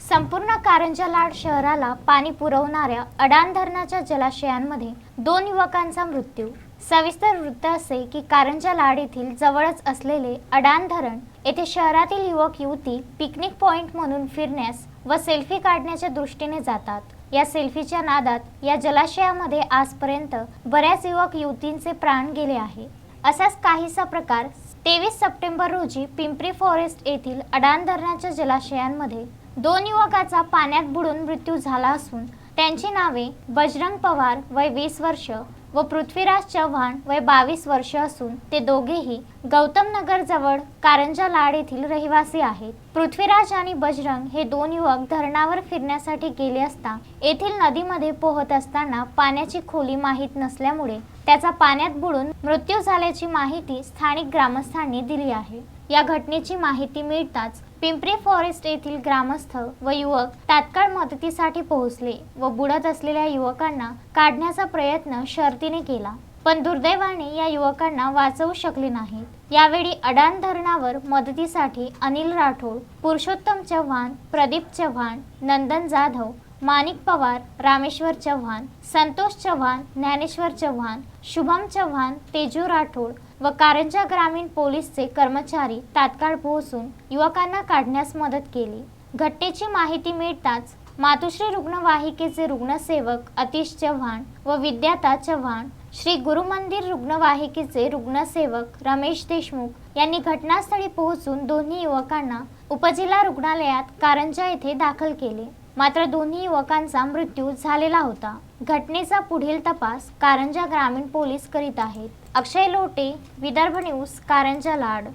संपूर्ण कारंजा लाड शहराला पाणी पुरवणाऱ्या अडाण धरणाच्या जलाशयांमध्ये दोन युवकांचा मृत्यू. सविस्तर वृत्त असे की कारंजा लाड येथील जवळच असलेले अडाण धरण येथे शहरातील युवक युवती पिकनिक पॉइंट म्हणून फिरण्यास व सेल्फी काढण्याच्या दृष्टीने जातात. या सेल्फीच्या नादात या जलाशयामध्ये आजपर्यंत बऱ्याच युवक युवतींचे प्राण गेले आहे. असाच काहीसा प्रकार तेवीस सप्टेंबर रोजी पिंपरी फॉरेस्ट येथील अडाण धरणाच्या जलाशयांमध्ये दोन युवकाचा पाण्यात बुडून मृत्यू झाला असून त्यांची नावे बजरंग पवार वय वीस वर्ष व पृथ्वीराज चव्हाण वय बावीस वर्ष असून ते दोघेही गौतम नगर जवळ कारंजा लाड येथील रहिवासी आहेत. पृथ्वीराज आणि बजरंग हे दोन युवक धरणावर फिरण्यासाठी गेले असता येथील नदीमध्ये पोहत असताना पाण्याची खोली माहीत नसल्यामुळे त्याचा पाण्यात बुडून मृत्यू झाल्याची माहिती स्थानिक ग्रामस्थांनी दिली आहे. या घटनेची माहिती मिळताच पिंपरी फॉरेस्ट येथील ग्रामस्थ व युवक तात्काळ मदतीसाठी पोहोचले व बुडत असलेल्या युवकांना काढण्याचा प्रयत्न मदतीने केला. पण दुर्दैवाने या युवकांना वाचवू शकले नाहीत. यावेळी अडाण धरणावर मदतीसाठी अनिल राठोड पुरुषोत्तम चव्हाण प्रदीप चव्हाण नंदन जाधव माणिक पवार रामेश्वर चव्हाण संतोष चव्हाण ज्ञानेश्वर चव्हाण शुभम चव्हाण तेजू राठोड व कारंजा ग्रामीण पोलीसचे कर्मचारी तात्काळ पोहोचून युवकांना काढण्यास मदत केली. घटनेची माहिती मिळताच मातुश्री रुग्णवाहिकेचे रुग्णसेवक अतिश चव्हाण व विद्याता चव्हाण श्री गुरुमंदिर रुग्णवाहिकेचे रुग्णसेवक रमेश देशमुख यांनी घटनास्थळी पोहोचून दोन्ही युवकांना उपजिल्हा रुग्णालयात कारंजा येथे दाखल केले. मात्र दोन्ही युवकांचा मृत्यू झालेला होता. घटनेचा पुढील तपास कारंजा ग्रामीण पोलीस करीत आहेत. अक्षय लोटे विदर्भ न्यूज कारंजा लाड.